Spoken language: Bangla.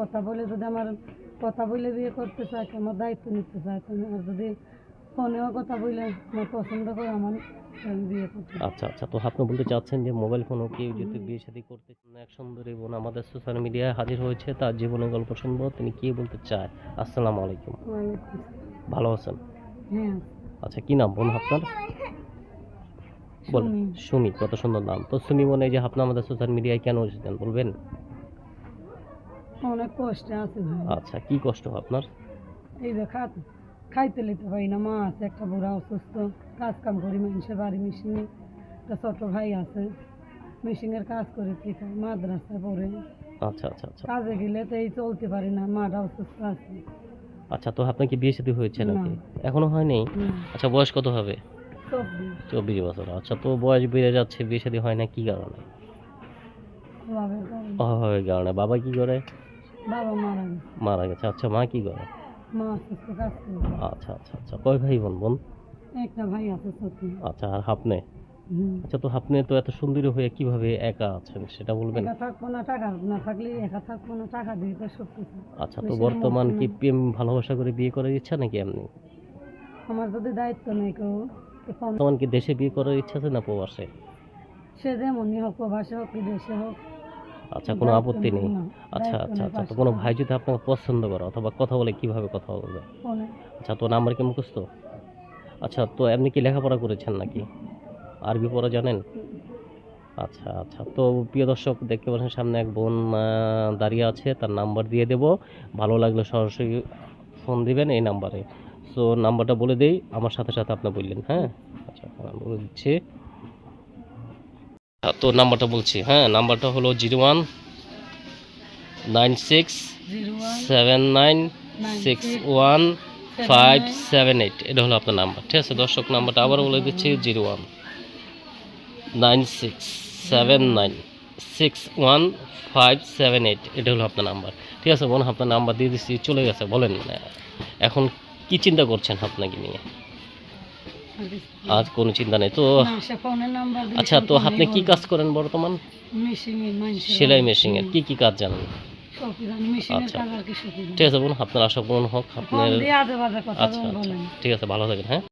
কথা বলে যদি আমার কথা বলে বিয়ে করতে চায় আমার দায়িত্ব নিতে চায়। আর যদি ফোনেও কথা বলে আমার পছন্দ করে আমার। আচ্ছা আচ্ছা। তো আপনি বলতে চাচ্ছেন যে মোবাইল ফোনও কেউ যদি বিয়ে শাদী করতে এক সুন্দরী বোন আমাদের সোশ্যাল মিডিয়ায় হাজির হয়েছে তার জীবনের গল্প শুনব। তিনি কি বলতে চায়? আসসালামু আলাইকুম। ভালো আছেন? হ্যাঁ আচ্ছা কি নাম বোন আপনার? বল সুমি। কত সুন্দর নাম। তো সুমি মনে যে আপনি আমাদের সোশ্যাল মিডিয়ায় কেন এসেছেন? বলবেন? অনেক কষ্টে আছে ভাই। আচ্ছা কি কষ্ট আপনার? এই যে খাত খাইতে লিতে পারি না মা আছে একটা বুড়া অসুস্থ কাজ কাম করি মানুষের বাড়ি মেশিনে একটা ছোট ভাই আছে মেশিনের কাজ করে কি খাই মাদ্রাসায় পড়ে। আচ্ছা আচ্ছা আচ্ছা। কাজে গেলে তো এই চলতে পারি না মাটা অসুস্থ আছে। আচ্ছা তো আপনার কি বিয়ে শাদী হয়েছে। নাকি এখনও হয়নি? আচ্ছা বয়স কত হবে? চব্বিশ। বছর। আচ্ছা তো বয়স বেড়ে যাচ্ছে বিয়ে শাদী হয় না কি কারণে। অভাবের কারণে। বাবা কি করে? মারা গেছে। আচ্ছা মা কি করে? আচ্ছা আচ্ছা আচ্ছা। কয় ভাই বোন বোন? একটা ভাই আছে আচ্ছা আর আপনি। আচ্ছা তো আপনি তো এত সুন্দরী হয়ে কীভাবে একা আছেন সেটা বলবেন? থাকব না টাকা না থাকলে একা থাকব না টাকা দিয়ে তো সব কিছু আচ্ছা তো বর্তমান কি প্রেম ভালোবাসা করে বিয়ে করার ইচ্ছা নাকি এমনি? আমার যদি দায়িত্ব নেই কেউ বর্তমান কি দেশে বিয়ে করার ইচ্ছা আছে না প্রবাসে? সে যেমনই হোক প্রবাসে হোক কি দেশে হোক আচ্ছা কোনো আপত্তি নেই। আচ্ছা আচ্ছা আচ্ছা তো কোনো। ভাই যদি আপনাকে পছন্দ করে অথবা কথা বলে কীভাবে কথা বলবে? আচ্ছা তো নাম্বার কি মুখস্থ? আচ্ছা তো এমনি কি লেখাপড়া করেছেন নাকি? আরবি পড়া জানেন? আচ্ছা আচ্ছা তো প্রিয় দর্শক দেখতে পাচ্ছেন সামনে এক বোন দাঁড়িয়ে আছে তার নাম্বার দিয়ে দেব। ভালো লাগলে সরাসরি ফোন দিবেন এই নাম্বারে। সো নাম্বারটা বলে দেই আমার সাথে সাথে আপনি বললেন হ্যাঁ? আচ্ছা বলে দিচ্ছি। তো নাম্বারটা বলছি হ্যাঁ নাম্বারটা হলো zero one nine six seven nine six six one five seven eight এটা হলো আপনার নাম্বার ঠিক আছে? দর্শক নাম্বারটা আবার বলে দিচ্ছি zero one nine six seven nine six one five seven eight এটা হলো আপনার নাম্বার ঠিক আছে? বোন আপনার নাম্বার দিয়ে দিচ্ছি চলে গেছে বলেন এখন কি চিন্তা করছেন আপনাকে নিয়ে? আজ কোনো চিন্তা নেই তো? আচ্ছা তো আপনি কি কাজ করেন বর্তমান? সেলাই মেশিন মেশিনের কি কি কাজ জানেন? আচ্ছা। আর। ঠিক আছে বলুন আপনার আশা পূরণ হোক আপনার আচ্ছা আচ্ছা। ঠিক আছে ভালো থাকেন হ্যাঁ।